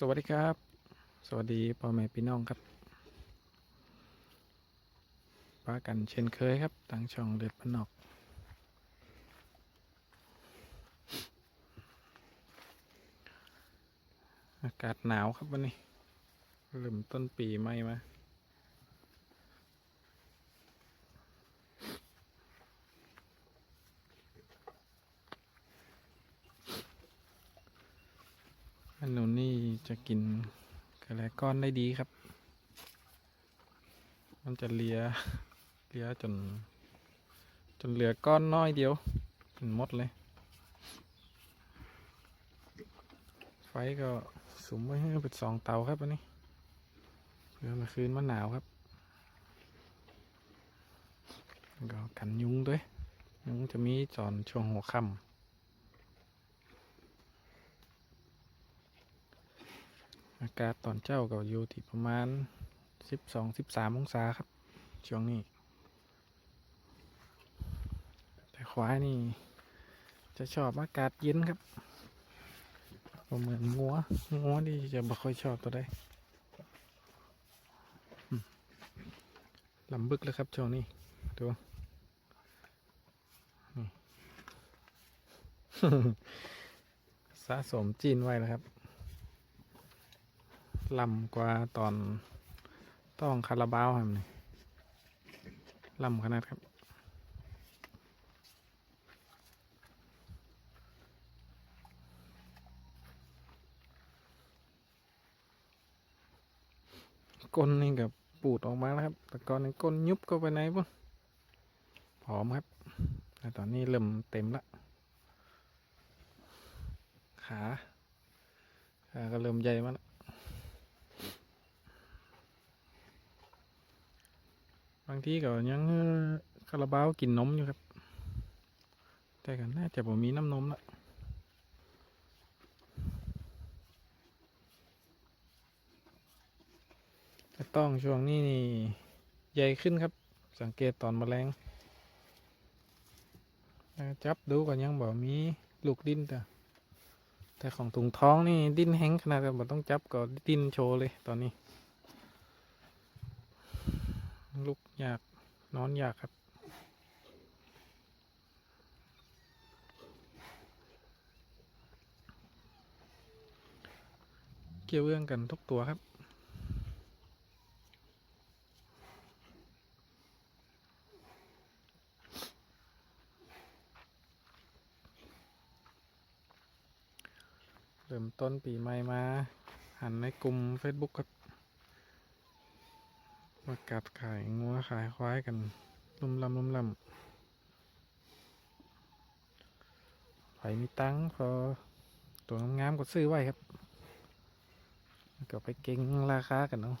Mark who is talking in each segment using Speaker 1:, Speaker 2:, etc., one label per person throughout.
Speaker 1: สวัสดีครับ สวัสดีพ่อแม่พี่น้องครับป้ากันเช่นเคยครับทางช่องเด็ดพนนอกอากาศหนาวครับวันนี้เริ่มต้นปีใหม่มา อันนู้นนี่ จะกินกระแลก้อนได้ดีครับ มันจะเลียเลียจน จนเหลือก้อนน้อยเดียวเป็นมดเลย ไฟก็สุมไว้ให้เป็นสองเตาครับอันนี้เพื่อมาคืนมันหนาวครับก็กันยุงด้วย ยุงจะมีจอนช่วงหัวค่ำ อากาศตอนเจ้าก็อยู่ที่ประมาณสิบสองสิบสามองศาครับ ช่วงนี้ แต่ควายนี่ จะชอบอากาศเย็นครับเหมือนงัวงัวนี่จะไม่ค่อยชอบตัวใดลำบึกแล้วครับช่วงนี้ดูสะสมจีนไว้แล้วครับ ลำกว่าตอนต้องคาราบาวครับนี่ลำขนาดครับ ก้นนี่กับปูดออกมาแล้วครับ แต่ก่อนนี่ก้นยุบเข้าไปไหนปุ๊ผอมครับแต่ตอนนี้เริ่มเต็มละขาขาก็เริ่มใหญ่มาแล้ว บางทีก็ยังคาราบาวกินนมอยู่ครับ แต่ก็น่าจะบ่มีน้ำนมละแต่ต้องช่วงนี้นี่ใหญ่ขึ้นครับ สังเกตตอนแมลงแต่จับดูก็ยังบ่มีลูกดิ้นแต่แต่ของถุงท้องนี่ดิ้นแห้งขนาดกันบ่ต้องจับก็ดิ้นโชว์เลยตอนนี้ ลุกยากนอนยากครับ เกี่ยวเรื่องกันทุกตัวครับเริ่มต้นปีใหม่มา หันในกลุ่ม Facebook ครับ มากัดขายงัวขายควายกันลุ่มลำลุ่มลำไผมีตังพอตัวงามๆก็ซื้อไว้ครับก็ไปเก่งราคากันเนาะ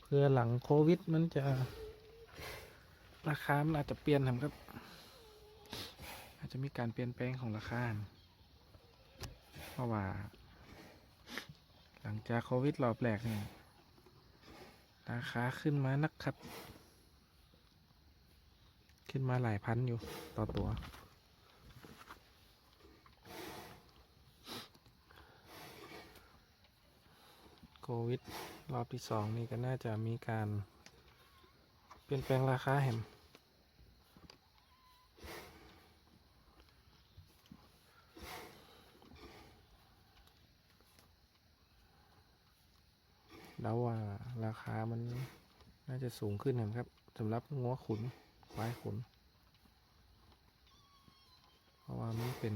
Speaker 1: เพื่อหลังโควิดมันจะ ราคา มันอาจจะเปลี่ยนครับ อาจจะมีการเปลี่ยนแปลงของราคา เพราะว่า หลังจากโควิดรอบแรกเนี่ย ราคาขึ้นมานักครับ ขึ้นมาหลายพันอยู่ต่อตัวโควิดรอบที่สองนี่ก็น่าจะมีการ เปลี่ยนแปลงราคาแหมเดาว่ารา คามันน่าจะสูงขึ้นนะครับสำหรับงัวขุนควายขุน เพราะว่ามันเป็น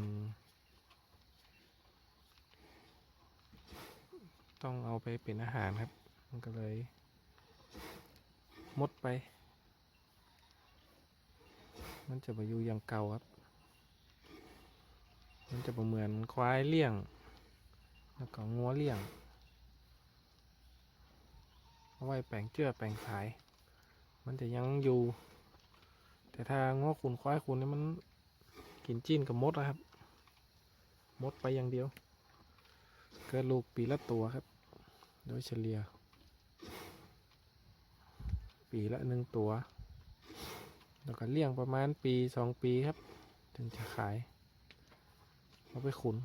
Speaker 1: ต้องเอาไปเป็นอาหารครับ มันก็เลยมดไป มันจะไปอยู่อย่างเก่าครับ มันจะบ่เหมือนควายเลี้ยง แล้วก็งัวเลี้ยง เอาไว้แปลงเจือแปลงขาย มันจะยังอยู่ แต่ถ้าง้อขุนควายขุนนี่มันกินจีนกับมดนะครับ มดไปอย่างเดียว เกิดลูกปีละตัวครับ โดยเฉลี่ย ปีละหนึ่งตัว แล้วก็เลี้ยงประมาณปีสองปีครับ ถึงจะขายเอาไปขุน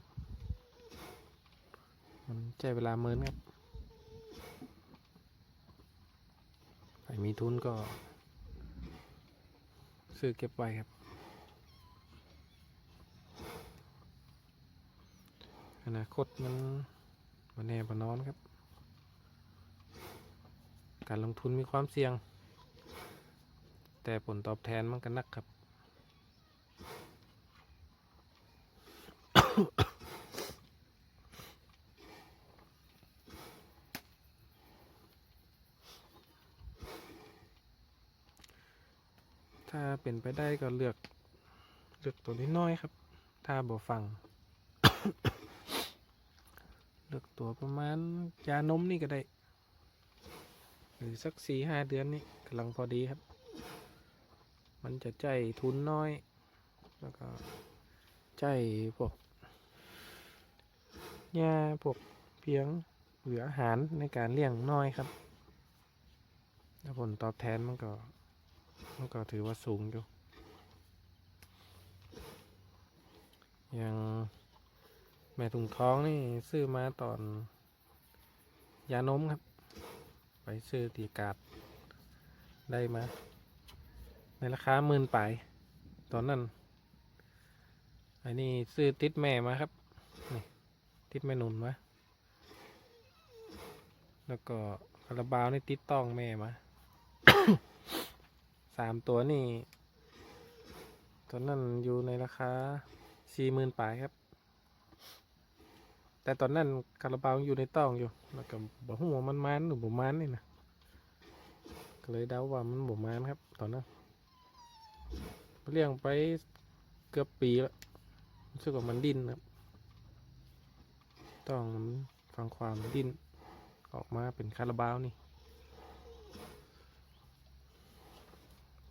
Speaker 1: มันใช้เวลาเมินครับใคร มีทุนก็ ซื้อเก็บไว้ครับ อนาคตมันมันแน่บนนอนครับ การลงทุนมีความเสี่ยง แต่ผลตอบแทนมันก็นักครับ ถ้า เป็นไปได้ก็เลือก เลือกตัวน้อยๆครับ ถ้าบ่ฟัง เลือกตัวประมาณยานมนี่ก็ได้ หรือสักสี่ห้าเดือนนี่กำลังพอดีครับ มันจะใจทุนน้อย แล้วก็ใจพวกหญ้าพวกเพียงเหลืออาหารในการเลี้ยงน้อยครับ แล้วผลตอบแทนมันก็ ก็ถือว่าสูงอยู่ย่างแม่ถุงท้องนี่ซื้อมาตอน ยานมครับ ไปซื้อตีกาดได้มา ในราคาหมื่นปลายตอนนั้น อันนี้ซื้อติดแม่มาครับ นี่ ติดแม่หนุนมา แล้วก็คาราบาวนี่ติดต้องแม่มา สามตัวนี่ตอนนั้นอยู่ในราคาสี่หมื่นปลายครับ แต่ตอนนั้นคาราบาวอยู่ในต้องอยู่ แล้วก็บอกหัวมันมันหรือบ่มันนี่นะก็เลยเดาว่ามันบ่มันครับ ตอนนั้นเลี้ยงไปเกือบปีแล้วรู้สึกว่ามันดิ้นครับ ต้องฟังความดิ้นออกมาเป็นคาราบาวนี่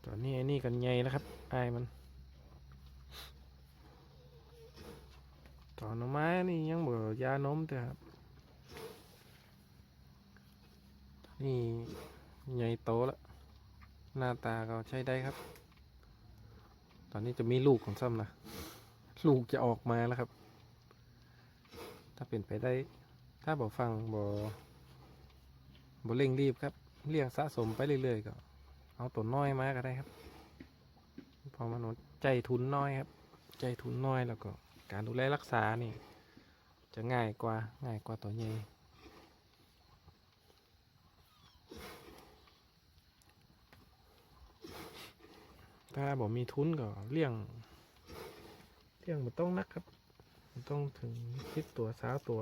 Speaker 1: ตอนนี้ไอ้นี่กันใหญ่แล้วครับไอายมันตอนหน่อไม้นี่ยังเบื่อยานมแต่ครับนี่ใหญ่โตแล้วหน้าตาก็ใช้ได้ครับ ตอนนี้จะมีลูกของซ้ำนะลูกจะออกมาแล้วครับ ถ้าเป็นไปได้ ถ้าบอกฟังบอบอเร่งรีบครับ เลี้ยงสะสมไปเรื่อยๆก็ เอาตัวน้อยมาก็ได้ครับ พอมันใจทุนน้อยครับ ใจทุนน้อยแล้วก็การดูแลรักษานี่ จะง่ายกว่าง่ายกว่าตัวใหญ่ถ้าบอกมีทุนก็เลี้ยงเลี้ยงมันต้องนักครับมันต้องถึงคิดตัวสาวตัว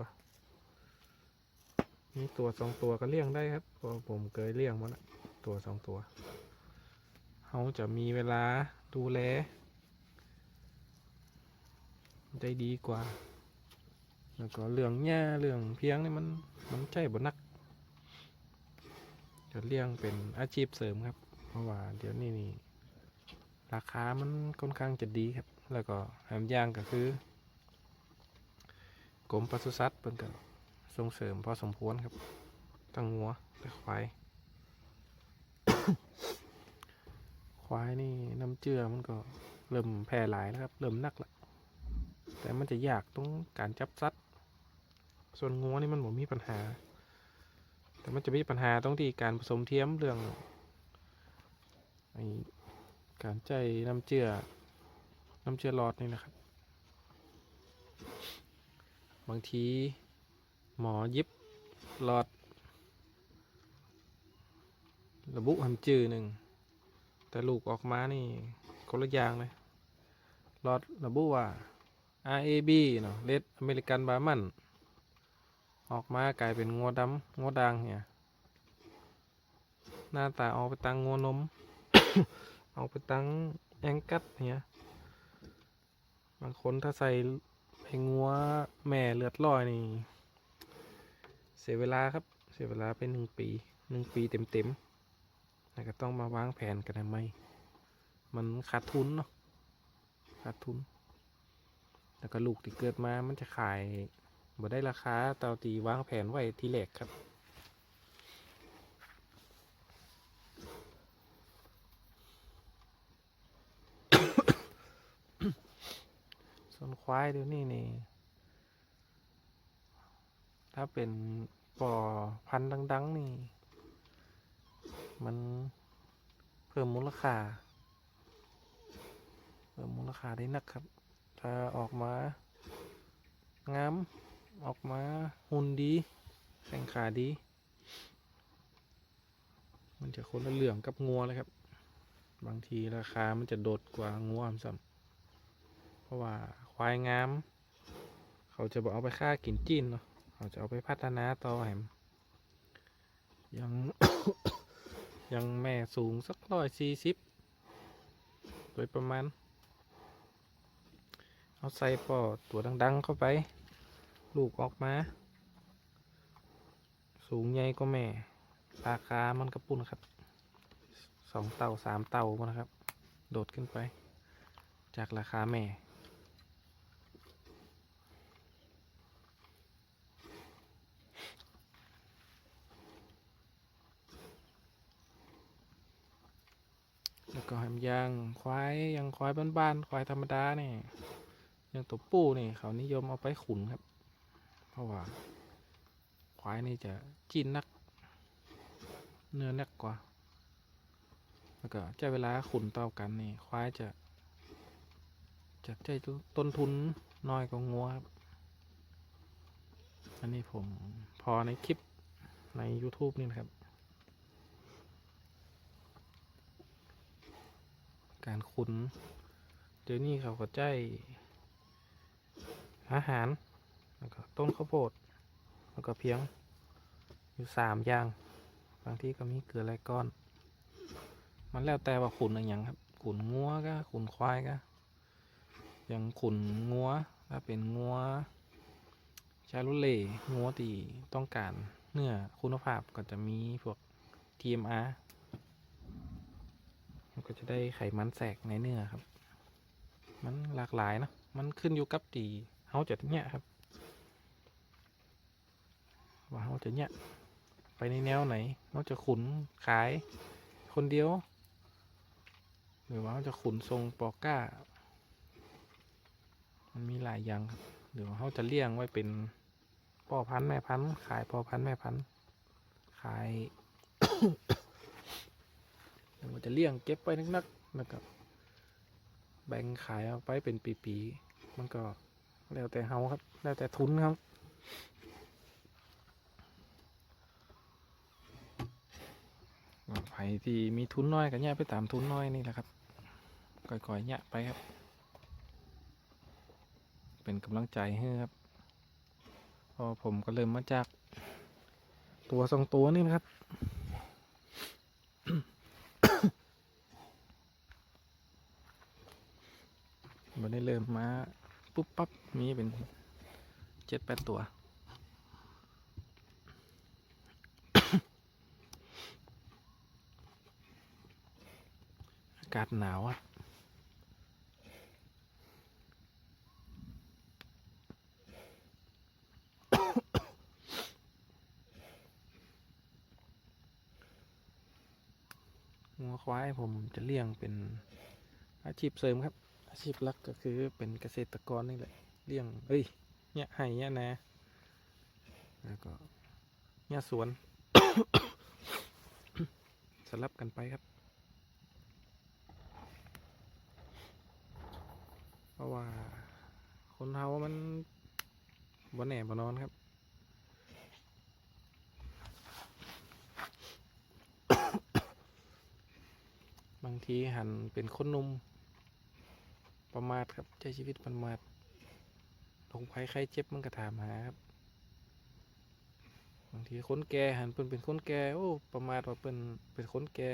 Speaker 1: มีตัวสองตัวก็เลี้ยงได้ครับเพราะผมเคยเลี้ยงมาแล้วตัวสองตัว เขาจะมีเวลาดูแลได้ดีกว่า แล้วก็เรื่องหญ้าเรื่องเพียงนี่มันมันใช่บนัก จะเลี้ยงเป็นอาชีพเสริมครับ เพราะว่าเดี๋ยวนี้นี่ราคามันค่อนข้างจะดีครับ แล้วก็แถมย่างก็คือกรมปศุสัตว์เป็นก็ส่งเสริมพอสมควรครับ ตั้งงัวและควาย วายนี่น้ำเชื่อมันก็เริ่มแพร่หลายแล้วครับ เริ่มนักล้วแต่มันจะยากตรงการจับซัดส่วนงัวนี่มันบ่มีปัญหา แต่มันจะมีปัญหาตรงที่การผสมเทียมเรื่องอการใจน้ำเจือน้ำเจือหลอดนี่นะครับ บางทีหมอยิบหลอด ระบุหำจือหนึ่ง แต่ลูกออกมานี่คนละอย่างเลยลอดระบุว่า RAB เนาะ Red American b a r m a n ออกมากลายเป็นงัวดำงัวด่างเนี่ย หน้าตาออกไปตังงัวนมเอาไปตังแองกัดเนี่ย บางคนถ้าใส่ให้งัวแม่เลือดลอยนี่ เสียเวลาครับ เสียเวลาไปหนึ่งปีหนึ่งปีเต็มๆ ก็ต้องมาวางแผนกันทำไม มันขาดทุนเนาะ ขาดทุน แล้วก็ลูกที่เกิดมา มันจะขายบ่ได้ราคาตาตีวางแผนไว้ทีแรกครับส่วนควายเดี๋ยวนี้นี่ ถ้าเป็นปอพันธุ์ดัง ๆ นี่ มันเพิ่มมูลค่า เพิ่มมูลค่าได้นักครับ ถ้าออกมางามออกมาหุ่นดีแข่งขาดี มันจะคนละเหลืองกับงัวเลยครับ บางทีราคามันจะโดดกว่างัวอำซ้ำเพราะว่าควายงาม เขาจะบอกเอาไปฆ่ากินจีนเนาะเขาจะเอาไปพัฒนาต่อแหมยัง ยังแม่สูงสักร้อยสี่สิบโดยประมาณ เอาใส่ปอดตัวดัง ๆ เข้าไป ลูกออกมา สูงใหญ่ก็แม่ ราคามันกระปุ่นครับ สองเต่าสามเต่ามันนะครับ โดดขึ้นไป จากราคาแม่ ก็แฮมย่างควายยังควายบ้านๆควายธรรมดาเนี่ยยังตัวปูนี่เขานิยมเอาไปขุนครับ เพราะว่า ควายนี่จะจีนนัก เนื้อนักกว่า แล้วก็ใช้เวลาขุนต่อกันนี่ควายจะจะใช้ต้นทุนน้อยกว่างัวครับอันนี้ผมพอในคลิปใน YouTube นี่นะครับ การขุนเดี๋ยวนี้เขาก็ใจอาหาร แล้วก็ต้นข้าวโพด แล้วก็เพียงอยู่สามอย่าง บางที่ก็มีเกลือไรก้อน มันแล้วแต่ว่าขุนอะไรอย่างครับ ขุนงัวก็ขุนควายก็ อย่างขุนงัวถ้าเป็นงัวชาลุเล่งัวที่ต้องการเนื้อคุณภาพก็จะมีพวก TMR มัน ก็จะได้ไขมันแทรกในเนื้อครับ มันหลากหลายเนะมันขึ้นอยู่กับตีเฮาจะเนี่ยครับ ว่าเฮาจะเนี่ยไปในแนวไหนเราจะขุนขายคนเดียว หรือว่าเราจะขุนทรงปอก้า มันมีหลายอย่างครับหรือว่าเขาจะเลี้ยงไว้เป็นพ่อพันธุ์แม่พันธุ์ขายพ่อพันธุ์แม่พันธุ์ขาย หรือว่าจะเลี้ยงเก็บไว้นักๆแล้วก็แบ่งขายออกไปเป็นปีๆมันก็แล้วแต่เฮาครับ แล้วแต่ทุนครับใครที่มีทุนน้อยก็แยไปตามทุนน้อยนี่แหละครับก่อยๆแยไปครับ เป็นกำลังใจให้ครับพอผมก็เริ่มมาจาก ตัวสองตัวนี่นะครับ มันได้เริ่มมาปุ๊บปั๊บมีเป็นเจ็ดแปดตัว อากาศหนาวอะงัวควายผมจะเลี้ยงเป็นอาชีพเสริมครับ อาชีพหลักก็คือเป็นเกษตรกรนี่แหละเลี้ยงเอ้ยเนี่ยไห่เนี่ยนะแล้วก็เนี่ยสวนสลับกันไปครับ เพราะว่า คนเฮามันบ่แหน่บ่นอนครับบางทีหันเป็นคนนุ่ม ประมาทครับใช้ชีวิตประมาทลงภัยใครเจ็บมันก็ถามหาครับบางทีคนแก่หันเปิ่นเป็นคนแก่โอ้ประมาทว่าเปิ่นเป็นคนแก่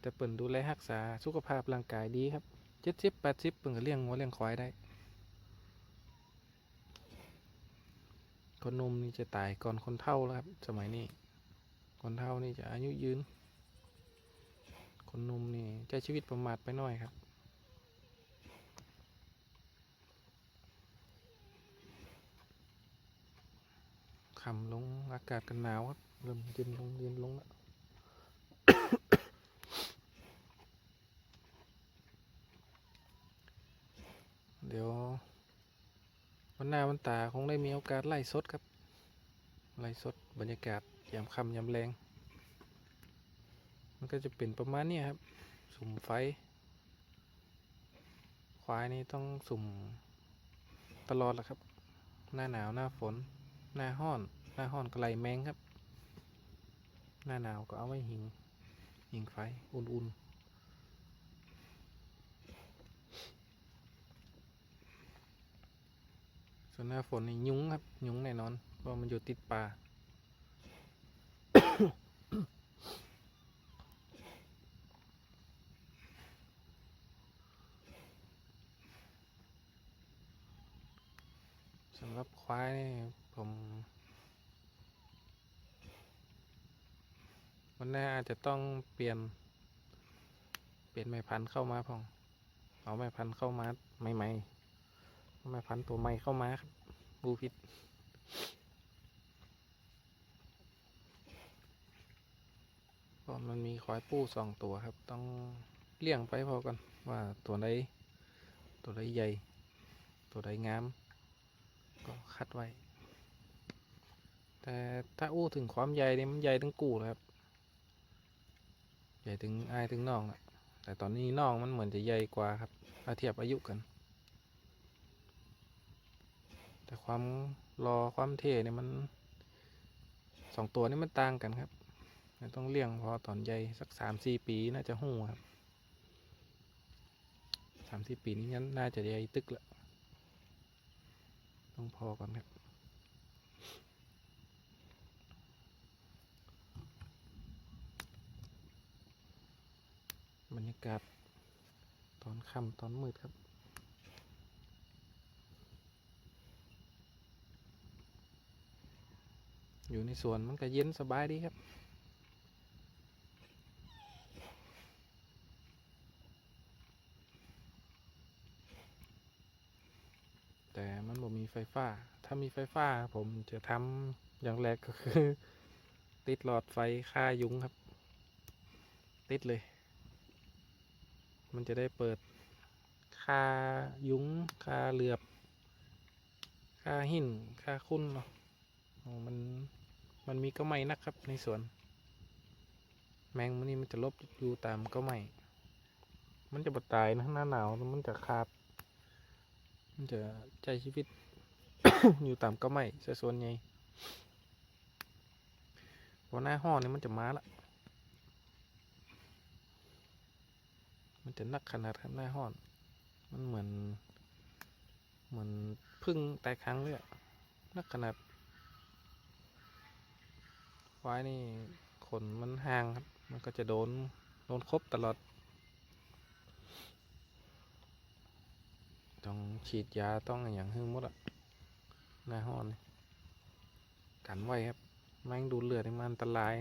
Speaker 1: แต่เปิ่นดูแลรักษาสุขภาพร่างกายดีครับเจ็ดสิบแปดสิบเปิ่นก็เลี้ยงวัวเลี้ยงควายได้คนนมนี่จะตายก่อนคนเฒ่าแล้วครับ สมัยนี้ คนเฒ่านี่จะอายุยืน คนนมนี่ใช้ชีวิตประมาทไปหน่อยครับ ขำลงอากาศกันหนาวครับเริ่มเย็นลงเย็นลงแล้วเดี๋ยว วันหน้าวันตาคงได้มีโอกาสไล่สดครับ ไล่สดบรรยากาศยามค่ำยามแรง มันก็จะเป็นประมาณนี้ครับ สุ่มไฟ ควายนี่ต้องสุ่มตลอดแหละครับ หน้าหนาวหน้าฝน หน้าห้อน หน้าห้อนก็ไลแมงครับ หน้าหนาวก็เอาไว้หิง หิงไฟ อุ่นๆส่วนหน้าฝนนี่ยุ้งครับ ยุ้งแน่นอน เพราะมันอยู่ติดป่า สำหรับควายนี่ผม วันหน้าอาจจะต้องเปลี่ยน เปลี่ยนแม่พันธุ์เข้ามาพอง เอาแม่พันธุ์เข้ามาใหม่ๆเอาแม่พันธุ์ตัวใหม่เข้ามาครับบูพิษเพราะมันมีควายปูสองตัวครับ ต้องเลี้ยงไปพอก่อนว่าตัวไหนตัวไหนใหญ่ ตัวไหนงาม ก็คัดไว้ แต่ถ้าอู้ถึงความใหญ่เนี่ยมันใหญ่ถึงกูเลยครับ ใหญ่ถึงอายถึงน้องอะแต่ตอนนี้น้องมันเหมือนจะใหญ่กว่าครับถ้าเทียบอายุกัน แต่ความรอความเท่เนี่ยมันสองตัวนี้มันต่างกันครับต้องเลี้ยงพอตอนใหญ่สักสามสี่ปีน่าจะหู้ครับสามสี่ปีนี้งั้นน่าจะใหญ่ตึกละต้องพอก่อนครับ บรรยากาศตอนค่ำตอนมืดครับ อยู่ในสวนมันก็เย็นสบายดีครับแต่มันบ่มีไฟฟ้า ถ้ามีไฟฟ้าผมจะทำอย่างแรกก็คือ ติดหลอดไฟค่ายุงครับ ติดเลย มันจะได้เปิดค่ายุ้งค่าเหลือบ ค่าหินค่าคุ้นเนาะมันมันมีก็ไม่นักครับในสวน แมงมันนี่มันจะลบอยู่ตามก็ไม่มันจะบดตายนะหน้าหนาวมันจะคาบ มันจะใช้ชีวิต อยู่ตามก็ไม่ส่วนใหญ่พราะหน้าห้องนี่มันจะมาละ มันจะนักขนาดครับหน้าห้อน มันเหมือน เหมือนพึ่งแต่ครั้งเลยอะนักขนาดควายนี่ขนมันห่างครับ มันก็จะโดน โดนครบตลอด ต้องฉีดยาต้องอย่างหึ่งมดอะหน้าห้อน กันไว้ครับ แมงดูเลือดมันอันตราย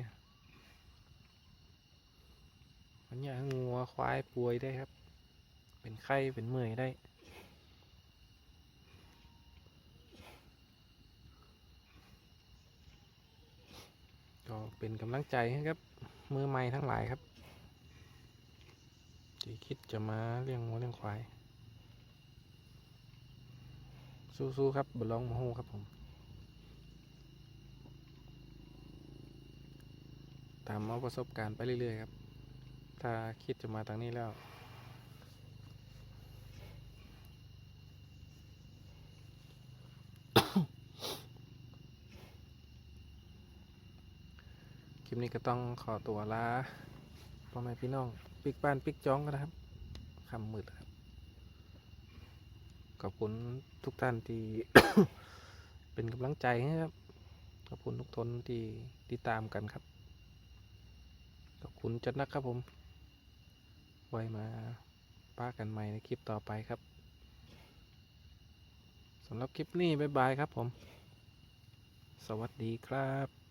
Speaker 1: มันอยากงัวควายป่วยได้ครับ เป็นไข้เป็นเมื่อยได้ก็เป็นกำลังใจให้ครับ มือใหม่ทั้งหลายครับที่คิดจะมาเลี้ยงวัวเลี้ยงควาย สู้ๆครับบลองมาฮูครับผม ตามเอาประสบการณ์ไปเรื่อยๆครับ ถ้าคิดจะมาทางนี้แล้ว คลิปนี้ก็ต้องขอตัวลาพ่อแม่พี่น้อง ปิกบ้านปิกจ้องกันนะครับคำมืดครับ ขอบคุณทุกท่านที่ เป็นกำลังใจให้ครับ ขอบคุณทุกทนที่ติดตามกันครับ ขอบคุณจัดนักครับผม ไว้มาป้ากันใหม่ในคลิปต่อไปครับสำหรับคลิปนี้บ๊ายบายครับผม สวัสดีครับ